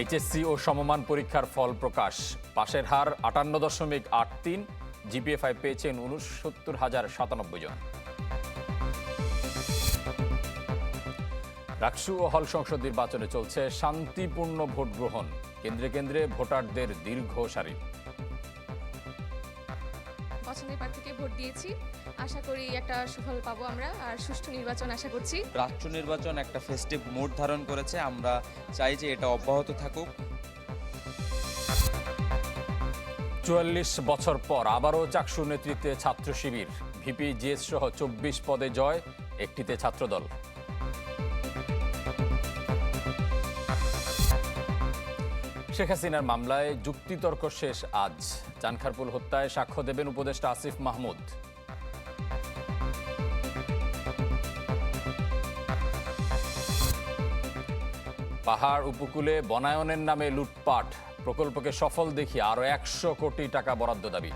HSC ও সমমান পরীক্ষার ফল প্রকাশ। পাশের হার আটান্ন দশমিক আট তিন জিপিএফআই পেয়েছেন উনসত্তর হাজার সাতানব্বই জন। রাকসু ও হল সংসদ নির্বাচনে চলছে শান্তিপূর্ণ ভোট গ্রহণ। কেন্দ্রে কেন্দ্রে ভোটারদের দীর্ঘ সারি পছন্দের প্রার্থীকে ভোট দিয়েছি। আশা করি একটা সুফল পাবো আমরা আর সুষ্ঠু নির্বাচন আশা করছি। রাষ্ট্র নির্বাচন একটা ফেস্টিভ মোড ধারণ করেছে আমরা চাই যে এটা অব্যাহত থাকুক। চুয়াল্লিশ বছর পর আবারও চাকসু নেতৃত্বে ছাত্র শিবির ভিপি জিএস সহ চব্বিশ পদে জয় একটিতে ছাত্রদল। শেখ হাসিনার মামলায় যুক্তিতর্ক শেষ আজ। চানখারপুল হত্যায় সাক্ষ্য দেবেন উপদেষ্টা আসিফ মাহমুদ। পাহাড় উপকূলে বনায়নের নামে লুটপাট। প্রকল্পকে সফল দেখিয়ে আরও একশো কোটি টাকা বরাদ্দ দাবি।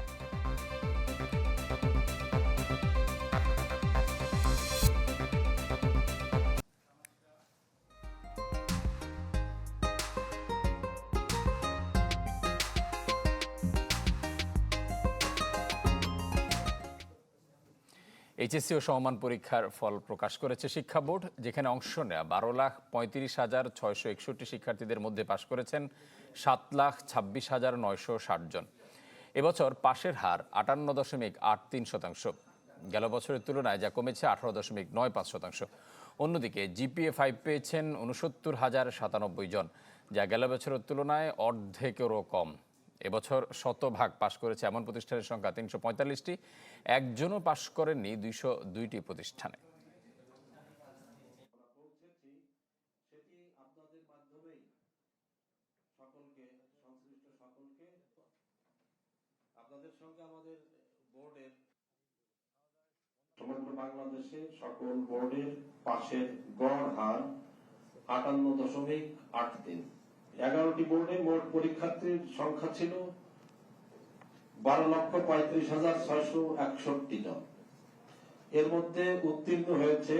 এইচএসসি ও সমমান পরীক্ষার ফল প্রকাশ করেছে শিক্ষা বোর্ড, যেখানে অংশ নেওয়া বারো লাখ পঁয়ত্রিশ হাজার ছয়শো একষট্টি শিক্ষার্থীদের মধ্যে পাশ করেছেন সাত লাখ ছাব্বিশ হাজার নয়শো ষাট জন। এবছর পাশের হার আটান্ন দশমিক আট তিন শতাংশ। গেল বছরের তুলনায় যা কমেছে আঠারো দশমিক নয় পাঁচ শতাংশ। অন্যদিকে জিপিএ ফাইভ পেয়েছেন উনসত্তর হাজার সাতানব্বই জন, যা গেল বছরের তুলনায় অর্ধেকেরও কম। এবছর শতভাগ পাশ করেছে এমন প্রতিষ্ঠানের সংখ্যা তিনশো পঁয়তাল্লিশটি। একজনও পাশ করেননি দুইশো দুইটি প্রতিষ্ঠানে। সমগ্র বাংলাদেশে সকল বোর্ডের পাশের গড় হার আটান্ন দশমিক আট তিন। এগারোটি বোর্ডে মোট পরীক্ষার্থীর সংখ্যা ছিল বারো লক্ষ পঁয়ত্রিশ হাজার ছয়শো একষট্টি জন। এর মধ্যে উত্তীর্ণ হয়েছে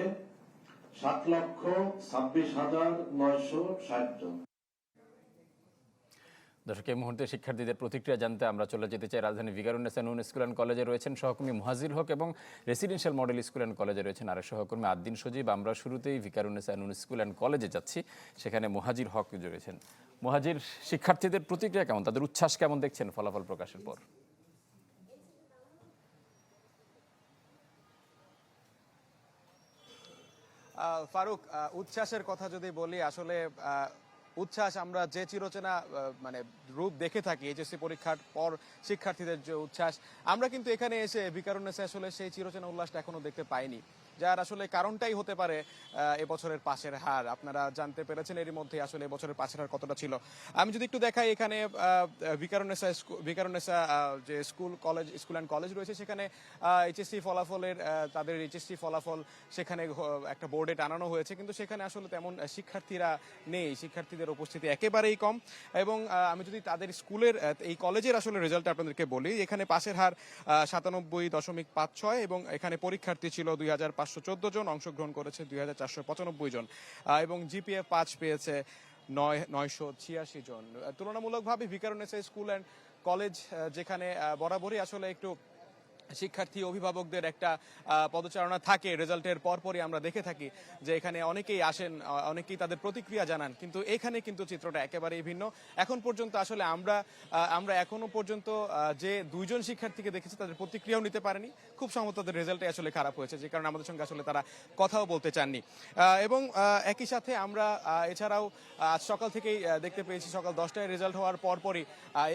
সাত লক্ষ ছাব্বিশ হাজার নয়শো ষাট জন। দর্শক, এই মুহূর্তে শিক্ষার্থীদের প্রতিক্রিয়া জানতে আমরা চলে যেতে চাই রাজধানী ভিকারুন্নেসা নুন স্কুল অ্যান্ড কলেজে রয়েছেন সহকর্মী মুহাজির হক এবং রেসিডেন্সিয়াল মডেল স্কুল অ্যান্ড কলেজে রয়েছেন আরেক সহকর্মী আদ্দিন সজীব। আমরা শুরুতেই ভিকারুন্নেসা নুন স্কুল অ্যান্ড কলেজে যাচ্ছি, সেখানে মুহাজির হক রয়েছেন। মুহাজির, শিক্ষার্থীদের প্রতিক্রিয়া কেমন? তাদের উচ্ছ্বাস কেমন দেখছেন ফলাফল প্রকাশের পর? ফারুক উচ্ছ্বাসের কথা যদি বলি, আসলে উচ্ছ্বাস আমরা যে চিরচেনা মানে রূপ দেখে থাকি এইচএসসি পরীক্ষার পর শিক্ষার্থীদের যে উচ্ছ্বাস, আমরা কিন্তু এখানে এসে বিকারণেসে আসলে সেই চিরচেনা উল্লাসটা এখনও দেখতে পাইনি। যার আসলে কারণটাই হতে পারে এবছরের পাশের হার। আপনারা জানতে পেরেছেন এরই মধ্যে আসলে এবছরের পাশের হার কতটা ছিল। আমি যদি একটু দেখাই এখানে বিকারণেসা বিকারণেসা যে school, college, school and college রয়েছে সেখানে এইচএসসি ফলাফলের তাদের এইচএসসি ফলাফল সেখানে একটা বোর্ডে টানানো হয়েছে। কিন্তু সেখানে আসলে তেমন শিক্ষার্থীরা নেই। শিক্ষার্থীদের উপস্থিতি একেবারেই কম। এবং আমি যদি তাদের স্কুলের এই কলেজের আসলে রেজাল্ট আপনাদেরকে বলি, এখানে পাশের হার সাতানব্বই দশমিক পাঁচ ছয় এবং এখানে পরীক্ষার্থী ছিল দুই হাজার পাঁচ পাঁচশো চোদ্দ জন অংশগ্রহণ করেছে, দুই হাজার চারশো পঁচানব্বই জন। এবং জিপিএ পাঁচ পেয়েছে নয় নয়শো ছিয়াশি জন। তুলনামূলকভাবে ভিকারুনেসা স্কুল অ্যান্ড কলেজ যেখানে বরাবরই আসলে একটু শিক্ষার্থী, অভিভাবকদের একটা পদচারণা থাকে। রেজাল্টের পরপরই আমরা দেখে থাকি যে এখানে অনেকেই আসেন অনেকেই তাদের প্রতিক্রিয়া জানান। কিন্তু এখানে কিন্তু চিত্রটা একেবারেই ভিন্ন। এখন পর্যন্ত আসলে আমরা আমরা এখনও পর্যন্ত যে দুইজন শিক্ষার্থীকে দেখেছি, তাদের প্রতিক্রিয়াও নিতে পারেনি। খুব সম্ভবত তাদের রেজাল্টে আসলে খারাপ হয়েছে, যে কারণে আমাদের সঙ্গে আসলে তারা কথাও বলতে চাননি। এবং একই সাথে আমরা এছাড়াও আজ সকাল থেকেই দেখতে পেয়েছি সকাল দশটায় রেজাল্ট হওয়ার পরপরই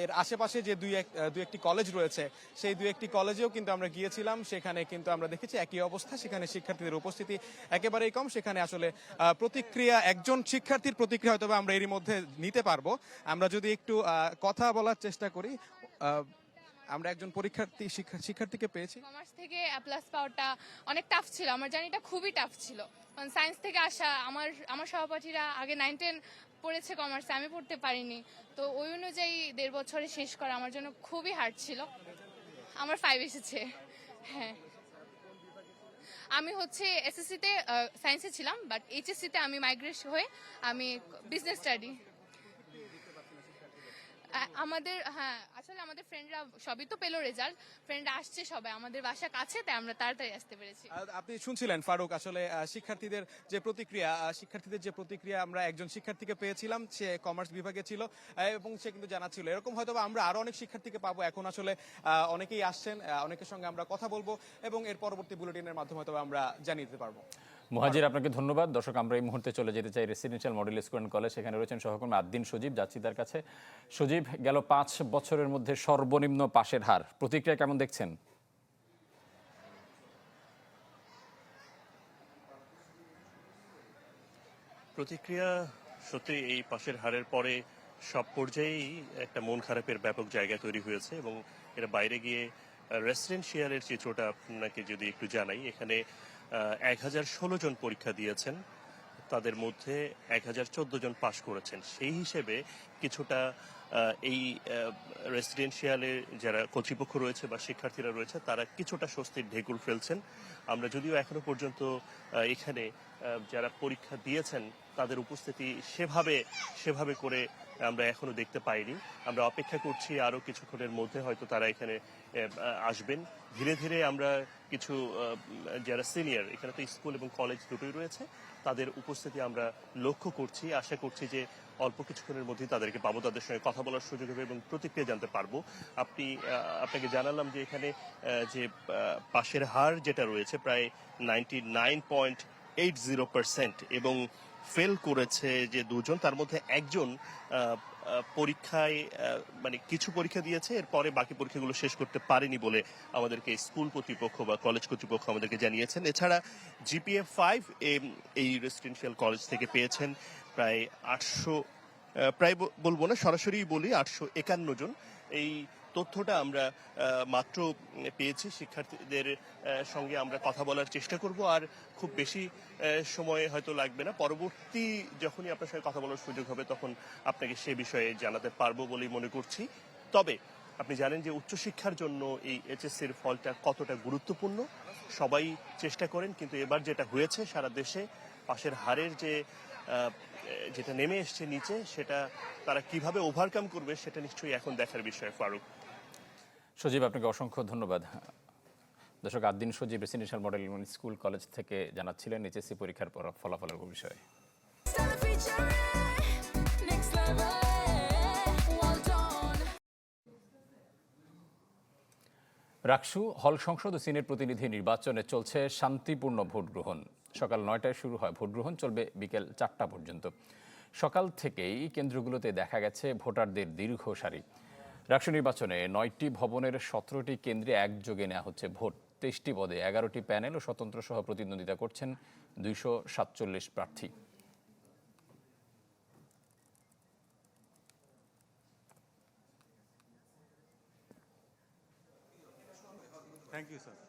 এর আশেপাশে যে দুই এক দুই একটি কলেজ রয়েছে, সেই দুই একটি কলেজেও কিন্তু আমরা গিয়েছিলাম, সেখানে কিন্তু আমরা দেখেছি একই অবস্থা, সেখানে শিক্ষার্থীদের উপস্থিতি একেবারেই কম, সেখানে আসলে প্রতিক্রিয়া, একজন শিক্ষার্থীর প্রতিক্রিয়া হয়তো আমরা এরই মধ্যে নিতে পারব। আমরা যদি একটু কথা বলার চেষ্টা করি আমরা একজন পরীক্ষার্থী, শিক্ষা- শিক্ষার্থীকে পেয়েছি। কমার্স থেকে প্লাস পাওয়াটা অনেক টাফ ছিল, আমার জানি এটা খুবই টাফ ছিল। কারণ সায়েন্স থেকে আসা আমার আমার সহপাঠীরা আগে নাইন টেন পড়েছে কমার্সে আমি পড়তে পারিনি। তো ওই অনুযায়ী দেড় বছরে শেষ করা আমার জন্য খুবই হার্ড ছিল। আমার ফাইভ এসেছে। হ্যাঁ। আমি হচ্ছে এসএসসিতে সায়েন্সে ছিলাম বাট এইচএসসিতে আমি মাইগ্রেট হয়ে আমি বিজনেস স্টাডি আমাদের হ্যাঁ আসলে আমাদের ফ্রেন্ডরা সবই তো পেল রেজাল্ট ফ্রেন্ডরা আসছে সবাই, আমাদের বাসা কাছে, তাই আমরা তাড়াতাড়ি আসতে পেরেছি। আপনি শুনছিলেন ফারুক, আসলে শিক্ষার্থীদের যে প্রতিক্রিয়া শিক্ষার্থীদের যে প্রতিক্রিয়া আমরা একজন শিক্ষার্থীকে পেয়েছিলাম, সে কমার্স বিভাগে ছিল এবং সে কিন্তু জানাচ্ছিল। এরকম হয়তো আমরা আরও অনেক শিক্ষার্থীকে পাবো, এখন আসলে অনেকেই আসছেন অনেকের সঙ্গে আমরা কথা বলব, এবং এর পরবর্তী বুলেটিনের মাধ্যমে হয়তো আমরা জানিয়ে দিতে পারব। মুহাজির, আপনাকে ধন্যবাদ। দর্শক, আমরা এই মুহূর্তে চলে যেতে চাই residential model school and college সেখানে রয়েছেন সহকর্মী আদ্দিন সজীব যাচ্ছি তার কাছে। সজীব, গেল পাঁচ বছরের মধ্যে সর্বনিম্ন পাশের হার। প্রতিক্রিয়া কেমন দেখছেন? প্রতিক্রিয়া সত্যি এই পাশের হারের পরে সব পর্যায়েই একটা মন খারাপের ব্যাপক জায়গা তৈরি হয়েছে এবং এর বাইরে গিয়ে রেসিডেন্সিয়ালের চিত্রটা আপনাকে যদি একটু জানাই, এখানে এক হাজার ষোলো জন পরীক্ষা দিয়েছেন। তাদের মধ্যে এক হাজার চোদ্দ জন পাশ করেছেন। সেই হিসেবে কিছুটা এই রেসিডেন্সিয়ালের যারা কর্তৃপক্ষ রয়েছে বা শিক্ষার্থীরা রয়েছে, তারা কিছুটা স্বস্তির ঢেকুল ফেলছেন। আমরা যদিও এখনও পর্যন্ত এখানে যারা পরীক্ষা দিয়েছেন, তাদের উপস্থিতি সেভাবে সেভাবে করে আমরা এখনও দেখতে পাইনি। আমরা অপেক্ষা করছি আরও কিছুক্ষণের মধ্যে হয়তো তারা এখানে আসবেন। ধীরে ধীরে আমরা কিছু যারা সিনিয়র, এখানে তো স্কুল এবং কলেজ দুটোই রয়েছে, তাদের উপস্থিতি আমরা লক্ষ্য করছি। আশা করছি যে অল্প কিছুক্ষণের মধ্যেই তাদেরকে পাবো, তাদের সঙ্গে কথা বলার সুযোগ হবে এবং প্রতিক্রিয়া জানতে পারব। আপনি আপনাকে জানালাম যে এখানে যে পাশের হার যেটা রয়েছে, প্রায় ninety nine point eight zero percent এবং ফেল করেছে যে দুজন, তার মধ্যে একজন পরীক্ষায় মানে কিছু পরীক্ষা দিয়েছে, এরপরে বাকি পরীক্ষাগুলো শেষ করতে পারেনি বলে আমাদেরকে স্কুল কর্তৃপক্ষ বা কলেজ কর্তৃপক্ষ আমাদেরকে জানিয়েছেন। এছাড়া জিপিএ ফাইভ এই রেসিডেন্সিয়াল কলেজ থেকে পেয়েছেন প্রায় আটশো প্রায় বলব না সরাসরি বলি আটশো একান্ন জন। এই তথ্যটা আমরা মাত্র পেয়েছি। শিক্ষার্থীদের সঙ্গে আমরা কথা বলার চেষ্টা করব। আর খুব বেশি সময় হয়তো লাগবে না। পরবর্তী যখনই আপনার সঙ্গে কথা বলার সুযোগ হবে, তখন আপনাকে সে বিষয়ে জানাতে পারব বলেই মনে করছি। তবে আপনি জানেন যে উচ্চশিক্ষার জন্য এই এইচএসসির ফলটা কতটা গুরুত্বপূর্ণ। সবাই চেষ্টা করেন, কিন্তু এবার যেটা হয়েছে সারা দেশে, পাশের হারের যে যেটা নেমে এসছে নিচে, সেটা তারা কীভাবে ওভারকাম করবে, সেটা নিশ্চয়ই এখন দেখার বিষয়, ফারুক। সজীব, আপনাকে অসংখ্য ধন্যবাদ। দর্শক Addin Sajib residential model school college থেকে জানাচ্ছিলেন এইচএসসি পরীক্ষার পর- ফলাফলের বিষয়ে. রাকসু হল সংসদ ও সিনেট প্রতিনিধি নির্বাচনে চলছে শান্তিপূর্ণ ভোট গ্রহণ সকাল নয়টায় শুরু হয় ভোট গ্রহণ চলবে বিকেল চারটা পর্যন্ত। সকাল থেকেই কেন্দ্রগুলোতে দেখা গেছে ভোটারদের দীর্ঘ সারি রাকসু নির্বাচনে নয়টি ভবনের সতেরোটি কেন্দ্রে একযোগে নেওয়া হচ্ছে ভোট তেইশটি পদে এগারোটি প্যানেল ও স্বতন্ত্র সহ প্রতিদ্বন্দ্বিতা করছেন দুইশো সাতচল্লিশ প্রার্থী থ্যাংক ইউ sir.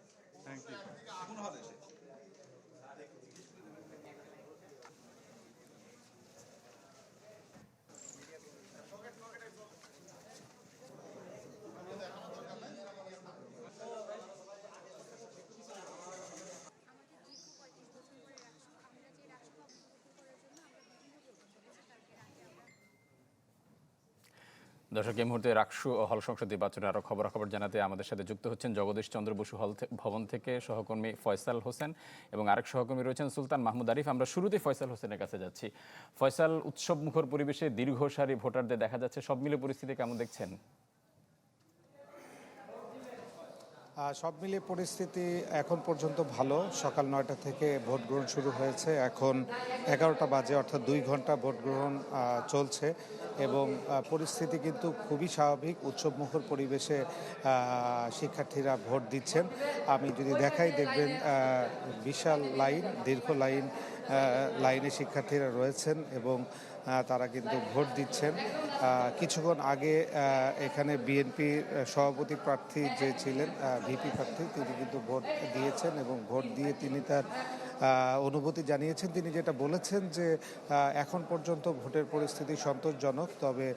দর্শক, এই মুহূর্তে রাকসু হল সংসদ নির্বাচনে আরও খবরাখবর জানাতে আমাদের সাথে যুক্ত হচ্ছেন জগদীশ চন্দ্র বসু হল ভবন থেকে সহকর্মী ফয়সাল হোসেন এবং আরেক সহকর্মী রয়েছেন সুলতান মাহমুদ আরিফ। আমরা শুরুতেই ফয়সাল হোসেনের কাছে যাচ্ছি। ফয়সাল উৎসব মুখর পরিবেশে দীর্ঘ সারি ভোটারদের দেখা যাচ্ছে। সব মিলে পরিস্থিতি কেমন দেখছেন? সব মিলিয়ে পরিস্থিতি এখন পর্যন্ত ভালো। সকাল নয়টা থেকে ভোট গ্রহণ শুরু হয়েছে। এখন এগারোটা বাজে, অর্থাৎ দুই ঘণ্টা ভোট গ্রহণ চলছে। এবং পরিস্থিতি কিন্তু খুবই স্বাভাবিক। উৎসবমুখর পরিবেশে শিক্ষার্থীরা ভোট দিচ্ছেন। আমি যদি দেখাই, দেখবেন বিশাল লাইন, দীর্ঘ লাইন লাইনে শিক্ষার্থীরা রয়েছেন এবং তারা কিন্তু ভোট দিচ্ছেন। কিছুক্ষণ আগে এখানে বিএনপির সভাপতি প্রার্থী যে ছিলেন ভিপি প্রার্থী, তিনি কিন্তু ভোট দিয়েছেন এবং ভোট দিয়ে তিনি তার অনুভূতি জানিয়েছেন। তিনি যেটা বলেছেন যে এখন পর্যন্ত ভোটের পরিস্থিতি সন্তোষজনক, তবে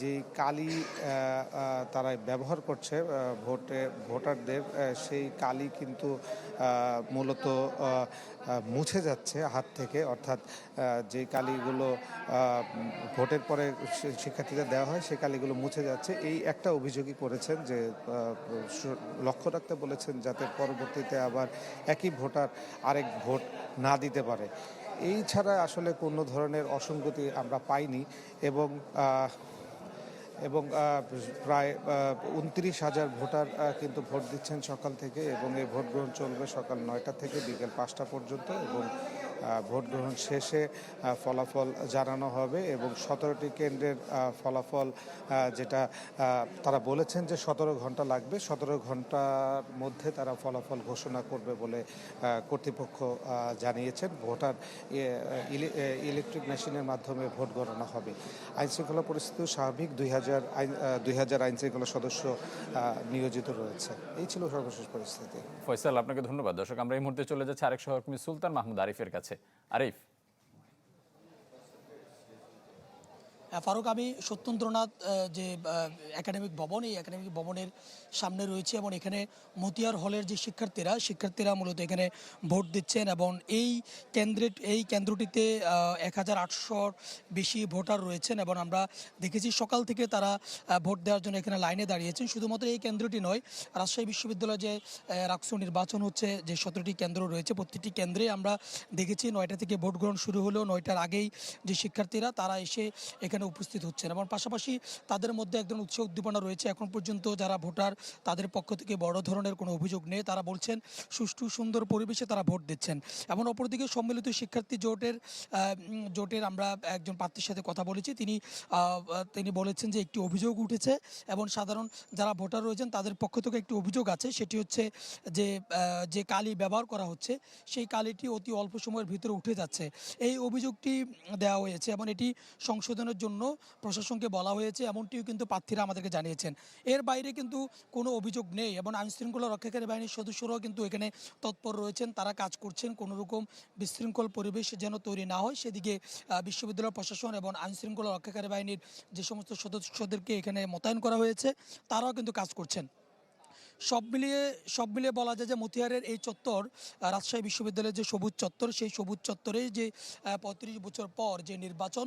যে কালি তারা ব্যবহার করছে ভোটে, ভোটারদের সেই কালি কিন্তু মূলত মুছে যাচ্ছে হাত থেকে। অর্থাৎ যে কালিগুলো ভোটের পরে শিক্ষার্থীদের দেওয়া হয়, সেই কালিগুলো মুছে যাচ্ছে। এই একটা অভিযোগই করেছেন যে লক্ষ্য রাখতে বলেছেন যাতে পরবর্তীতে আবার একই ভোটার আরেক ভোট না দিতে পারে। এই ছাড়া আসলে কোনো ধরনের অসঙ্গতি আমরা পাইনি এবং এবং প্রায় উনত্রিশ হাজার ভোটার কিন্তু ভোট দিচ্ছেন সকাল থেকে এবং এই ভোট গ্রহণ চলবে সকাল নয়টা থেকে বিকেল পাঁচটা পর্যন্ত এবং ভোট গ্রহণ শেষে ফলাফল জানানো হবে এবং সতেরোটি কেন্দ্রের ফলাফল যেটা তারা বলেছেন যে সতেরো ঘণ্টা লাগবে। সতেরো ঘণ্টার মধ্যে তারা ফলাফল ঘোষণা করবে বলে কর্তৃপক্ষ জানিয়েছেন। ভোটার ইলেকট্রিক মেশিনের মাধ্যমে ভোট গণনা হবে। আইনশৃঙ্খলা পরিস্থিতি স্বাভাবিক। দুই হাজার দুই হাজার আইন শৃঙ্খলা সদস্য নিয়োজিত রয়েছে। এই ছিল সর্বশেষ পরিস্থিতি। ফয়সাল, আপনাকে ধন্যবাদ। দর্শক, আমরা এই মুহূর্তে চলে যাচ্ছি আরেক সহকর্মী সুলতান মাহমুদ আরিফের কাছে। আরিফ ফারুক, আমি সত্যেন্দ্রনাথ যে একাডেমিক ভবন, এই একাডেমিক ভবনের সামনে রয়েছে এবং এখানে মতিয়ার হলের যে শিক্ষার্থীরা শিক্ষার্থীরা মূলত এখানে ভোট দিচ্ছেন এবং এই কেন্দ্রে, এই কেন্দ্রটিতে এক হাজার আটশোর বেশি ভোটার রয়েছেন এবং আমরা দেখেছি সকাল থেকে তারা ভোট দেওয়ার জন্য এখানে লাইনে দাঁড়িয়েছেন। শুধুমাত্র এই কেন্দ্রটি নয়, রাজশাহী বিশ্ববিদ্যালয়ে যে রাকসু নির্বাচন হচ্ছে, যে সতেরোটি কেন্দ্র রয়েছে প্রত্যেকটি কেন্দ্রে আমরা দেখেছি নয়টা থেকে ভোট গ্রহণ শুরু হলো। নয়টার আগেই যে শিক্ষার্থীরা, তারা এসে এখানে উপস্থিত হচ্ছেন এবং পাশাপাশি তাদের মধ্যে একজন উৎসাহ উদ্দীপনা রয়েছে। এখন পর্যন্ত যারা ভোটার, তাদের পক্ষ থেকে বড় ধরনের কোনো অভিযোগ নেই। তারা বলছেন, সুষ্ঠু, সুন্দর পরিবেশে তারা ভোট দিচ্ছেন। এবং অপরদিকে সম্মিলিত শিক্ষার্থী জোটের জোটের আমরা একজন প্রার্থীর সাথে কথা বলেছি। তিনি তিনি বলেছেন যে একটি অভিযোগ উঠেছে এবং সাধারণ যারা ভোটার রয়েছেন, তাদের পক্ষ থেকে একটি অভিযোগ আছে। সেটি হচ্ছে যে যে কালি ব্যবহার করা হচ্ছে, সেই কালিটি অতি অল্প সময়ের ভিতরে উঠে যাচ্ছে। এই অভিযোগটি দেওয়া হয়েছে এবং এটি সংশোধনের জন্য প্রশাসনকে বলা হয়েছে, এমনটিও কিন্তু প্রার্থীরা আমাদেরকে জানিয়েছেন। এর বাইরে কিন্তু কোনো অভিযোগ নেই এবং আইনশৃঙ্খলা রক্ষাকারী বাহিনীর সদস্যরাও কিন্তু এখানে তৎপর রয়েছেন। তারা কাজ করছেন কোনো রকম বিশৃঙ্খল পরিবেশ যেন তৈরি না হয়। সেদিকে বিশ্ববিদ্যালয় প্রশাসন এবং আইনশৃঙ্খলা রক্ষাকারী বাহিনীর যে সমস্ত সদস্যদেরকে এখানে মোতায়েন করা হয়েছে, তারাও কিন্তু কাজ করছেন। সব মিলিয়ে সব মিলিয়ে বলা যায় যে মতিহারের এই চত্বর রাজশাহী বিশ্ববিদ্যালয়ের যে সবুজ চত্বর, সেই সবুজ চত্বরে যে পঁয়ত্রিশ বছর পর যে নির্বাচন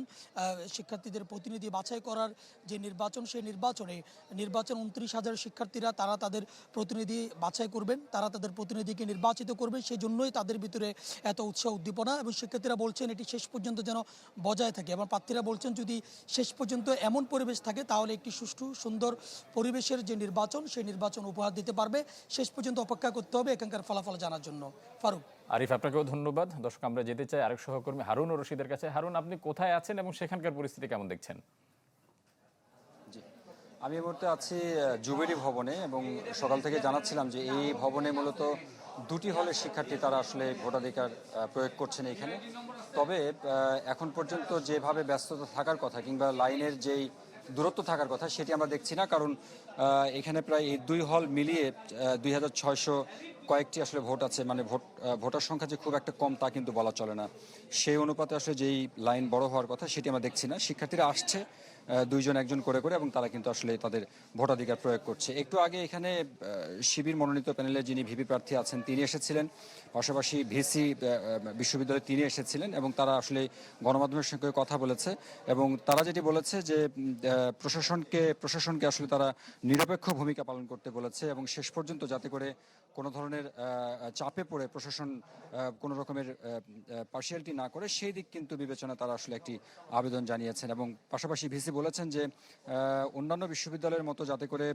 শিক্ষার্থীদের প্রতিনিধি বাছাই করার যে নির্বাচন, সেই নির্বাচনে নির্বাচন উনত্রিশ হাজার শিক্ষার্থীরা, তারা তাদের প্রতিনিধি বাছাই করবেন, তারা তাদের প্রতিনিধিকে নির্বাচিত করবেন, সেই জন্যই তাদের ভিতরে এত উৎসাহ উদ্দীপনা এবং শিক্ষার্থীরা বলছেন এটি শেষ পর্যন্ত যেন বজায় থাকে এবং প্রার্থীরা বলছেন যদি শেষ পর্যন্ত এমন পরিবেশ থাকে, তাহলে একটি সুষ্ঠু, সুন্দর পরিবেশের যে নির্বাচন, সেই নির্বাচন উপহার দিতে পারবে। শেষ পর্যন্ত অপেক্ষা করতে হবে এখানকার ফলাফল জানার জন্য। ফারুক। আরিফ আপনাকেও ধন্যবাদ। দর্শক আমরা যেতে চাই আরেক সহকর্মী হারুন ও রশিদের কাছে। হারুন আপনি কোথায় আছেন এবং সেখানকার পরিস্থিতি কেমন দেখছেন? আমি এই মুহূর্তে আছি জুবেরি ভবনে এবং সকাল থেকে জানাচ্ছিলাম যে এই ভবনে মূলত দুটি হলের শিক্ষার্থী তারা আসলে ভোটাধিকার প্রয়োগ করছেন এখানে তবে এখন পর্যন্ত যেভাবে ব্যস্ততা থাকার কথা কিংবা লাইনের যেই দূরত্ব থাকার কথা সেটি আমরা দেখছি না, কারণ এখানে প্রায় এই দুই হল মিলিয়ে দুই হাজার ছয়শো কয়েকটি আসলে ভোট আছে মানে ভোট ভোটার সংখ্যা যে খুব একটা কম তা কিন্তু বলা চলে না। সেই অনুপাতে আসলে যেই লাইন বড় হওয়ার কথা সেটি আমরা দেখছি না। শিক্ষার্থীরা আসছে দুইজন, একজন করে করে এবং তারা কিন্তু আসলে তাদের ভোটাধিকার প্রয়োগ করছে। একটু আগে এখানে শিবির মনোনীত প্যানেলে যিনি ভিপি প্রার্থী আছেন, তিনি এসেছিলেন। পাশাপাশি ভিসি বিশ্ববিদ্যালয়ে তিনি এসেছিলেন এবং তারা আসলে গণমাধ্যমের সঙ্গে কথা বলেছে এবং তারা যেটি বলেছে যে প্রশাসনকে প্রশাসনকে আসলে তারা নিরপেক্ষ ভূমিকা পালন করতে বলেছে এবং শেষ পর্যন্ত যাতে করে কোনো ধরনের চাপে পড়ে প্রশাসন কোনো রকমের পার্সিয়ালিটি না করে, সেই দিক কিন্তু বিবেচনা তারা আসলে একটি আবেদন জানিয়েছেন এবং পাশাপাশি ভিসি বলেছেন যে অন্যান্য বিশ্ববিদ্যালয়ের মতো যাতে করে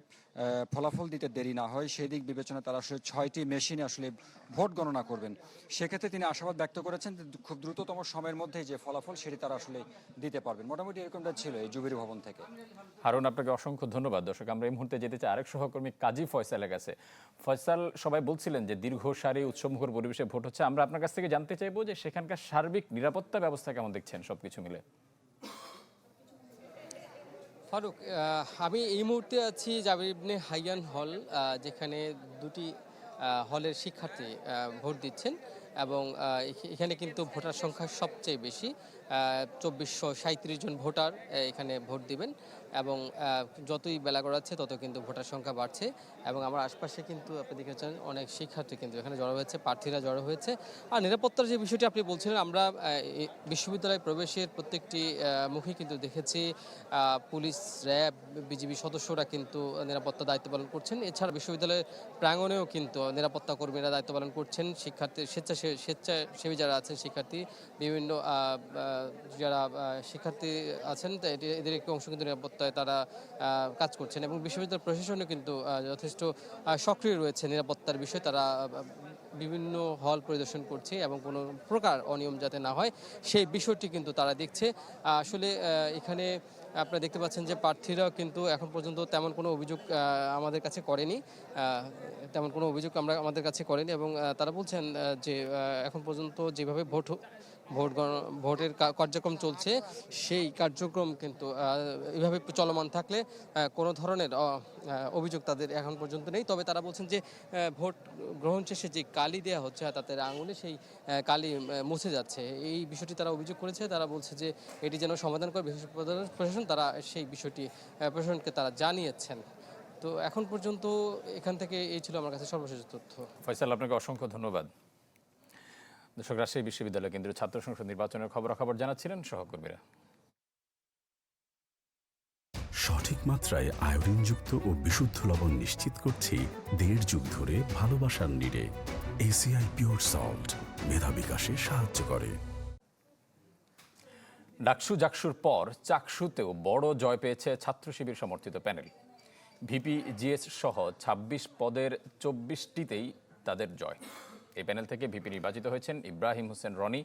ফলাফল দিতে দেরি না হয়, সেই দিক বিবেচনা তারা আসলে ছয়টি মেশিনে আসলে ভোট গণনা করবেন। সেক্ষেত্রে তিনি আশাবাদ ব্যক্ত করেছেন খুব দ্রুততম সময়ের মধ্যে যে ফলাফল সেটি তারা আসলে দিতে পারবেন। মোটামুটি এরকমটা ছিল এই জুবির ভবন থেকে। হারুন, আপনাকে অসংখ্য ধন্যবাদ। দর্শক, আমরা এই মুহূর্তে যেতে চাই আরেক সহকর্মী কাজী ফয়সালের কাছে। ফয়সাল, সবাই বলছিলেন যে দীর্ঘ সারি উৎসমুখর পরিবেশে ভোট হচ্ছে। আমরা আপনার কাছ থেকে জানতে চাইব যে, সেখানকার সার্বিক নিরাপত্তা ব্যবস্থা কেমন দেখছেন সবকিছু মিলে? ফারুক আমি এই মুহূর্তে আছি জাবির ইবনে হাইয়ান হল যেখানে দুটি হলের শিক্ষার্থী ভোট দিচ্ছেন এবং এখানে কিন্তু ভোটার সংখ্যা সবচেয়ে বেশি চব্বিশশো সাঁত্রিশ জন ভোটার এখানে ভোট দিবেন। এবং যতই বেলা গড়াচ্ছে তত কিন্তু ভোটার সংখ্যা বাড়ছে এবং আমার আশপাশে কিন্তু আপনি দেখেছেন অনেক শিক্ষার্থী কিন্তু এখানে জড়ো হয়েছে, প্রার্থীরা জড়ো হয়েছে। আর নিরাপত্তার যে বিষয়টি আপনি বলছিলেন, আমরা বিশ্ববিদ্যালয় প্রবেশের প্রত্যেকটি মুখে কিন্তু দেখেছি পুলিশ, র্যাব, বিজিবি সদস্যরা কিন্তু নিরাপত্তা দায়িত্ব পালন করছেন। এছাড়া বিশ্ববিদ্যালয়ের প্রাঙ্গণেও কিন্তু নিরাপত্তা কর্মীরা দায়িত্ব পালন করছেন। শিক্ষার্থী স্বেচ্ছা স্বেচ্ছাসেবী যারা আছেন, শিক্ষার্থী, বিভিন্ন যারা শিক্ষার্থী আছেন এদের একটি অংশ কিন্তু নিরাপত্তায় তারা কাজ করছেন এবং বিশ্ববিদ্যালয় প্রশাসনও কিন্তু যথেষ্ট সক্রিয় রয়েছে নিরাপত্তার বিষয়ে। তারা বিভিন্ন হল পরিদর্শন করছে এবং কোনো প্রকার অনিয়ম যাতে না হয়, সেই বিষয়টি কিন্তু তারা দেখছে। আসলে এখানে আপনারা দেখতে পাচ্ছেন যে প্রার্থীরাও কিন্তু এখন পর্যন্ত তেমন কোনো অভিযোগ আমাদের কাছে করেনি। তেমন কোনো অভিযোগ আমরা আমাদের কাছে করেনি এবং তারা বলছেন যে এখন পর্যন্ত যেভাবে ভোট ভোট ভোটের কার্যক্রম চলছে, সেই কার্যক্রম কিন্তু এভাবে চলমান থাকলে কোনো ধরনের অভিযোগ তাদের এখন পর্যন্ত নেই। তবে তারা বলছেন যে ভোট গ্রহণ শেষে যে কালি দেওয়া হচ্ছে তাদের আঙুলে সেই কালি মুছে যাচ্ছে, এই বিষয়টি তারা অভিযোগ করেছে। তারা বলছে যে, এটি যেন সমাধান করে বিশেষ প্রশাসন, তারা সেই বিষয়টি প্রশাসনকে তারা জানিয়েছেন। তো এখন পর্যন্ত এখান থেকে এই ছিল আমার কাছে সর্বশেষ তথ্য। ফয়সাল, আপনাকে অসংখ্য ধন্যবাদ। দর্শক রাজশাহী বিশ্ববিদ্যালয় কেন্দ্রীয় ছাত্র সংসদ নির্বাচনের খবরাখবর জানাচ্ছিলেন সহকর্মীরা। সঠিক মাত্রায় আয়োডিনযুক্ত ও বিশুদ্ধ লবণ নিশ্চিত করছি দেড় যুগ ধরে ভালোবাসার নিরে এসিআই পিওর সল্ট মেধা বিকাশে সাহায্য করে। ডাকসু জাকসুর পর চাকসুতেও বড় জয় পেয়েছে ছাত্র শিবির সমর্থিত প্যানেল। ভিপি জিএস সহ ২৬ পদের চব্বিশটিতেই তাদের জয়। এই প্যানেল থেকে ভিপি নির্বাচিত হয়েছেন ইব্রাহিম হোসেন রনি,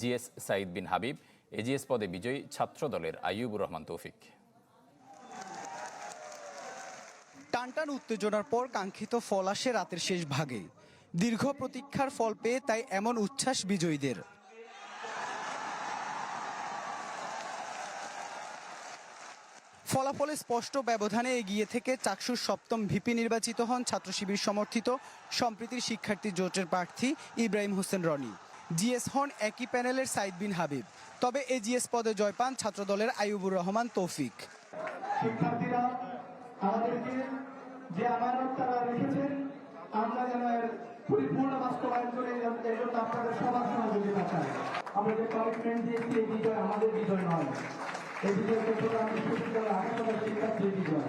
জিএস সাইদ বিন হাবিব। এজিএস পদে বিজয়ী ছাত্র দলের আইয়ুবুর রহমান তৌফিক। টানটান উত্তেজনার পর কাঙ্ক্ষিত ফল আসে রাতের শেষ ভাগে। দীর্ঘ প্রতীক্ষার ফল পেয়ে তাই এমন উচ্ছ্বাস বিজয়ীদের। ফলাফলে স্পষ্ট ব্যবধানে এগিয়ে থেকে চাকসুর সপ্তম ভিপি নির্বাচিত হন ছাত্র শিবির সমর্থিত সম্প্রীতির শিক্ষার্থী জোটের প্রার্থী ইব্রাহিম হোসেন রনি। জিএস হন একই প্যানেলের সাইদ বিন হাবিব। তবে এজিএস পদে জয় পান ছাত্রদলের আইয়ুবুর রহমান তৌফিক। আমরা যেন এর পরিপূর্ণ বাস্তবায়ন করে আপনাদের সবার সহযোগিতা চাই। আমরা যে কমিটমেন্ট দিয়েছি এই বিজয়, আমাদের বিজয় নয়। এই বিজয় চট্টগ্রাম বিশ্ববিদ্যালয়ের আঠাশ হাজার বিজয়।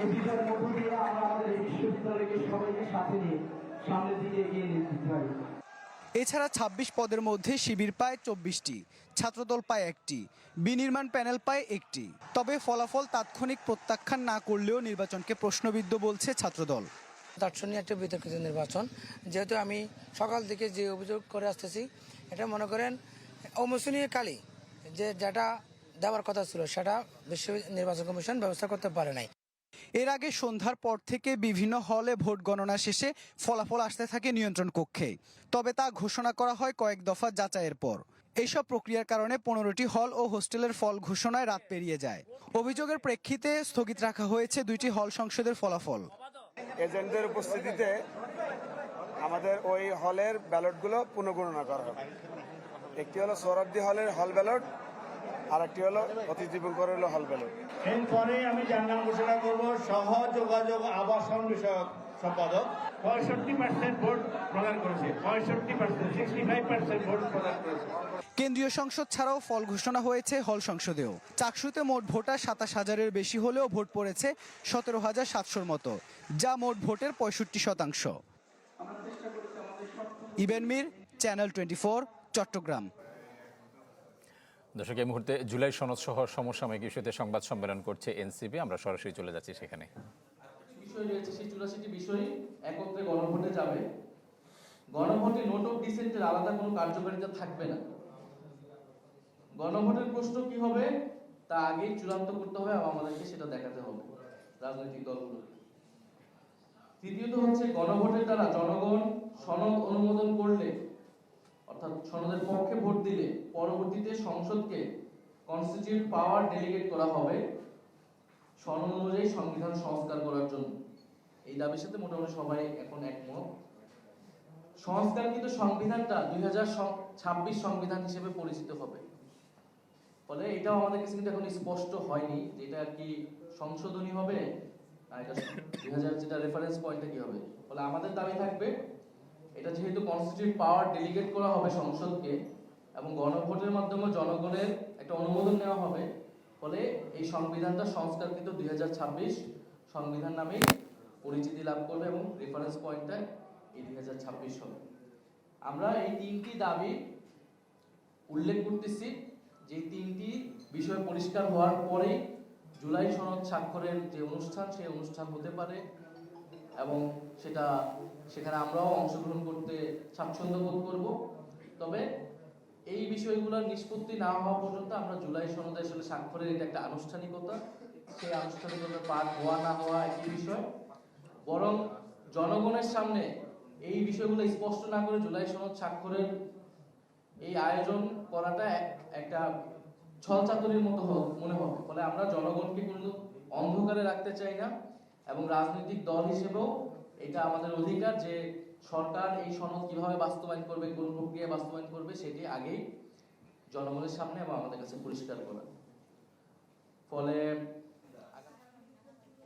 এই বিজয়ের মধ্য দিয়ে আমরা আমাদের এই বিশ্ববিদ্যালয়কে সবাইকে সাথে নিয়ে সামনের দিকে এগিয়ে নিয়ে যেতে পারি। এছাড়া ২৬ পদের মধ্যে শিবির পায় চব্বিশটি ছাত্রদল পায় একটি বিনির্মাণ প্যানেল পায় একটি। তবে ফলাফল তাৎক্ষণিক প্রত্যাখ্যান না করলেও নির্বাচনকে প্রশ্নবিদ্ধ বলছে ছাত্রদল। দার্শনিক একটা বিতর্কিত নির্বাচন। যেহেতু আমি সকাল থেকে যে অভিযোগ করে আসতেছি এটা মনে করেন অমোসনীয় কালি যে যেটা দেওয়ার কথা ছিল সেটা বিশ্ব নির্বাচন কমিশন ব্যবস্থা করতে পারে নাই। এর আগে সন্ধ্যার পর থেকে বিভিন্ন হলে ভোট গণনা শেষে ফলাফল আসতে থাকে নিয়ন্ত্রণ কক্ষে। তবে তা ঘোষণা করা হয় কয়েক দফা যাচাইয়ের পর। এইসব প্রক্রিয়ার কারণে পনেরোটি হল ও হোস্টেলের ফল ঘোষণায় রাত পেরিয়ে যায়। অভিযোগের প্রেক্ষিতে স্থগিত রাখা হয়েছে দুইটি হল সংসদের ফলাফল। এজেন্টদের উপস্থিতিতে আমাদের ওই হলের ব্যালটগুলো পুনঃগণনা করা হবে। একটি হলো সৌরাব্দী হলের হল ব্যালট আর একটি হলো অতিথি বুঙ্কর হলো হল ব্যালট এরপরে আমি যার নাম ঘোষণা করব সহ যোগাযোগ আবাসন বিষয়ক সম্পাদক পঁয়ষট্টি পার্সেন্ট ভোট প্রদান করেছে। পঁয়ষট্টি percent sixty five percent vote প্রদান করেছে। কেন্দ্রীয় সংসদ ছাড়াও ফল ঘোষণা হয়েছে হল সংসদেও। চাকসুতে মোট ভোটার সাতাশ হাজারের বেশি হলেও ভোট পড়েছে সতেরো হাজার সাতশোর মতো যা মোট ভোটের পঁয়ষট্টি শতাংশ। Eben Mir channel twenty Chattogram. দর্শক, এই মুহূর্তে জুলাই সনদ সহ সমসাময়িক ইস্যুতে সংবাদ সম্মেলন করছে এনসিপি। আমরা সরাসরি চলে যাচ্ছি সেখানে। বিষয় রয়েছে সেই চুরাশিটি বিষয় একত্রে গণভোটে যাবে। গণভোটে নোট অফ ডিসেন্টের আলাদা কোনো কার্যকারিতা থাকবে না। গণভোটের প্রশ্ন কি হবে, তা আগেই চূড়ান্ত করতে হবে এবং আমাদেরকে সেটা দেখাতে হবে রাজনৈতিক দলগুলোকে। তৃতীয়ত হচ্ছে গণভোটের দ্বারা জনগণ সনদ অনুমোদন করলে অর্থাৎ সনদের পক্ষে ভোট দিলে পরবর্তীতে সংসদকে কনস্টিটিউট পাওয়ার ডেলিগেট করা হবে সনদ অনুযায়ী সংবিধান সংস্কার করার জন্য। এই দাবির সাথে মোটামুটি সবাই এখন একমত। সংস্কারকৃত সংবিধানটা দুই হাজার ছাব্বিশ সংবিধান হিসেবে পরিচিত হবে। ফলে এটাও আমাদের কাছে কিন্তু এখন স্পষ্ট হয়নি যে এটা কি সংশোধনী হবে না, এটা দুই হাজার যেটা রেফারেন্স পয়েন্টটা কি হবে। ফলে আমাদের দাবি থাকবে এটা যেহেতু কনস্টিটিউট পাওয়ার ডেলিগেট করা হবে সংসদকে এবং গণভোটের মাধ্যমে জনগণের একটা অনুমোদন নেওয়া হবে, ফলে এই সংবিধানটা সংস্কারকৃত দুই হাজার ছাব্বিশ সংবিধান নামে পরিচিতি লাভ করবে এবং রেফারেন্স পয়েন্টটা এই দুই হাজার ছাব্বিশ হবে। আমরা এই তিনটি দাবি উল্লেখ করতেছি যে তিনটি বিষয় পরিষ্কার হওয়ার পরেই জুলাই সনদ স্বাক্ষরের যে অনুষ্ঠান, সেই অনুষ্ঠান হতে পারে এবং সেটা সেখানে আমরাও অংশগ্রহণ করতে স্বাচ্ছন্দ্য বোধ করব। তবে এই বিষয়গুলোর নিষ্পত্তি না হওয়া পর্যন্ত আমরা জুলাই সনদে আসলে স্বাক্ষরের এটা একটা আনুষ্ঠানিকতা। সেই আনুষ্ঠানিকতা পার হওয়া না হওয়া একই বিষয়। বরং জনগণের সামনে এই বিষয়গুলো স্পষ্ট না করে জুলাই সনদ স্বাক্ষরের এই আয়োজন করাটা এক- একটা ছলচাতুরির মতো মনে হবে। ফলে আমরা জনগণকে কোনো অন্ধকারে রাখতে চাই না। এবং রাজনৈতিক দল হিসেবেও এটা আমাদের অধিকার যে সরকার এই সনদ কীভাবে বাস্তবায়ন করবে, কোন প্রক্রিয়া বাস্তবায়ন করবে, সেটি আগেই জনগণের সামনে এবং আমাদের কাছে পরিষ্কার করা। ফলে